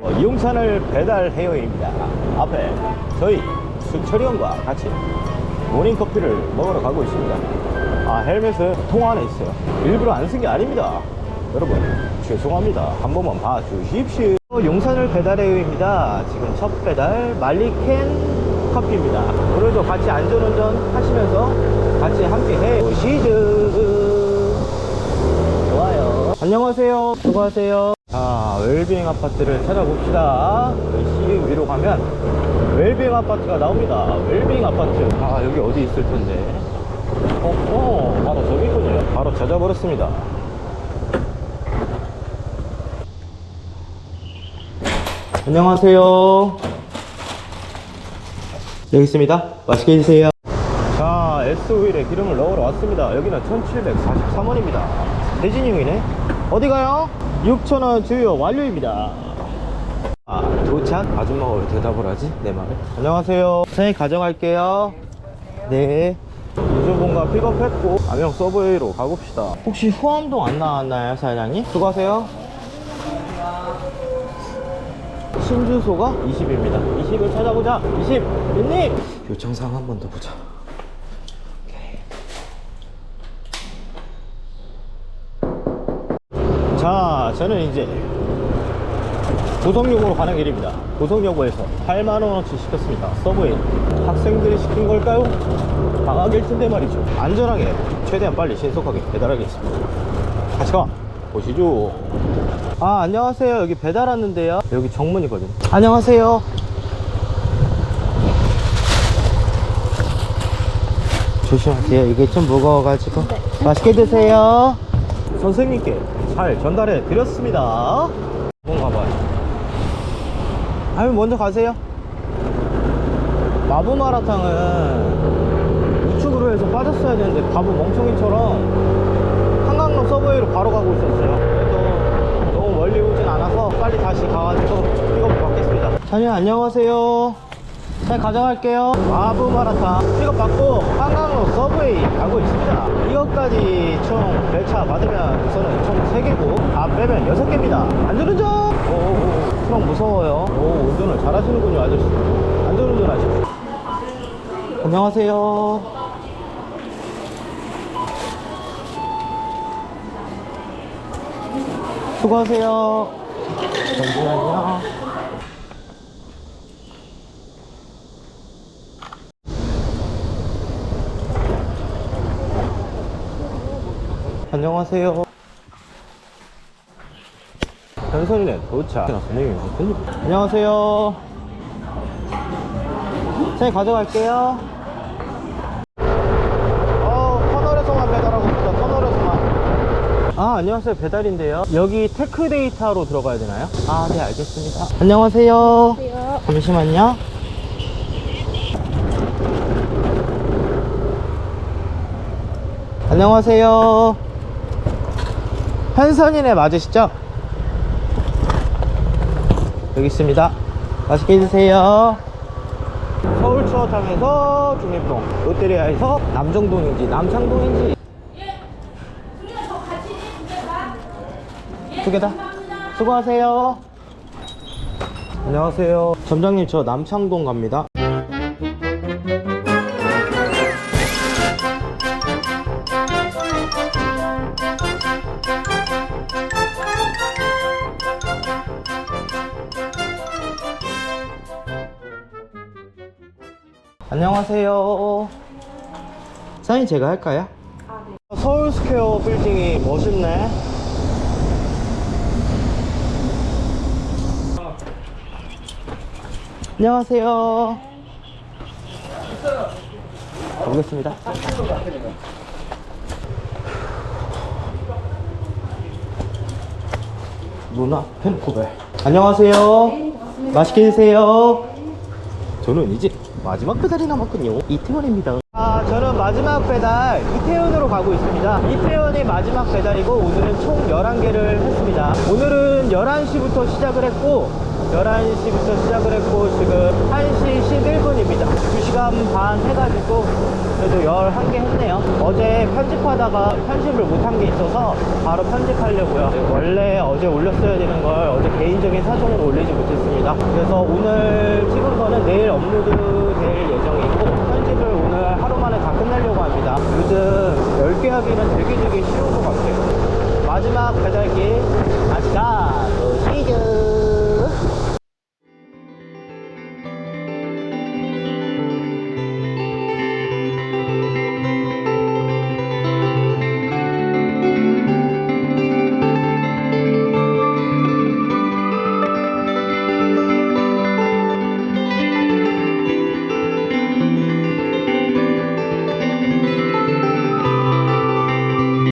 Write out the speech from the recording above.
어, 이용찬을 배달 해요입니다. 앞에 저희 수철이 형과 같이 모닝커피를 먹으러 가고 있습니다. 아, 헬멧은 통 안에 있어요. 일부러 안 쓴 게 아닙니다. 여러분, 죄송합니다. 한 번만 봐주십시오. 어, 용산을 배달해요입니다. 지금 첫 배달 말리캔 커피입니다. 오늘도 같이 안전운전 하시면서 같이 함께 해보시죠. 좋아요. 안녕하세요. 수고하세요. 자, 웰빙 아파트를 찾아봅시다. 시 위로 가면 웰빙 아파트가 나옵니다. 웰빙 아파트. 아, 여기 어디 있을 텐데. 어, 어, 바로 저기 있군요. 바로 찾아버렸습니다. 안녕하세요. 여기 있습니다. 맛있게 드세요. 자, S오일에 기름을 넣으러 왔습니다. 여기는 1743원입니다. 대진이형이네. 어디 가요? 6,000원 주요 완료입니다. 아, 도착? 아줌마가 왜 대답을 하지? 내 말에. 안녕하세요. 사장님 가져갈게요. 네. 유조본가 픽업했고, 암영 서브웨이로 가봅시다. 혹시 후암동 안 나왔나요, 사장님? 수고하세요. 신주소가 20입니다. 20을 찾아보자. 20! 민님! 요청사항 한 번 더 보자. 자, 저는 이제 고성역으로 가는 길입니다. 고성역에서 8만원어치 시켰습니다. 서브웨이. 학생들이 시킨 걸까요? 방학일 텐데 말이죠. 안전하게, 최대한 빨리 신속하게 배달하겠습니다. 같이 가! 보시죠. 아, 안녕하세요. 여기 배달 왔는데요. 여기 정문이거든요. 안녕하세요. 조심하세요. 이게 좀 무거워가지고. 맛있게 드세요. 선생님께 잘 전달해 드렸습니다. 뭔가 봐요. 아유, 먼저 가세요. 마부 마라탕은 우측으로 해서 빠졌어야 되는데 바보 멍청이처럼 한강로 서브웨이로 바로 가고 있었어요. 그래도 너무 멀리 오진 않아서 빨리 다시 가가지고 픽업 받겠습니다. 자녀 안녕하세요. 잘 가져갈게요. 마부 마라탕 픽업 받고 한강로 서브웨이 가고 있습니다. 이것까지 총 배차 받으면 우선은 총 3개고 다 빼면 6개입니다. 안전운전! 오오오 트럭 무서워요. 오 운전을 잘 하시는군요 아저씨. 안전운전 하십시오. 안녕하세요. 수고하세요. 잠시만요. 안녕하세요. 변선이네 도착. 일? 안녕하세요. 선생님 가져갈게요. 어, 터널에서만 배달하고 있다. 터널에서만. 아, 안녕하세요. 배달인데요. 여기 테크 데이터로 들어가야 되나요? 아, 네, 알겠습니다. 안녕하세요. 잠시만요. 안녕하세요. 현선이네 맞으시죠? 여기 있습니다. 맛있게 드세요. 서울 추어탕에서 중립동, 롯데리아에서 남정동인지 남창동인지 두 개 다. 수고하세요. 안녕하세요. 점장님 저 남창동 갑니다. 안녕하세요. 사인 제가 할까요? 서울 스퀘어 빌딩이 멋있네. 안녕하세요. 가보겠습니다. 누나 펜코벨. 안녕하세요. 맛있게 드세요. 저는 이제 마지막 배달이 남았군요. 이태원입니다. 아, 저는 마지막 배달 이태원으로 가고 있습니다. 이태원이 마지막 배달이고 오늘은 총 11개를 했습니다. 오늘은 11시부터 시작을 했고 11시부터 시작을 했고 지금 1시 11분입니다. 2시간 반 해가지고 그래도 11개 했네요. 어제 편집하다가 편집을 못한 게 있어서 바로 편집하려고요. 원래 어제 올렸어야 되는 걸 어제 개인적인 사정으로 올리지 못했습니다. 그래서 오늘 찍은 거는 내일 업로드 될 예정이고 편집을 오늘 하루 만에 다 끝내려고 합니다. 요즘 10개 하기는 되게 되게 쉬운 것 같아요. 마지막 배달기 아싸 도시즈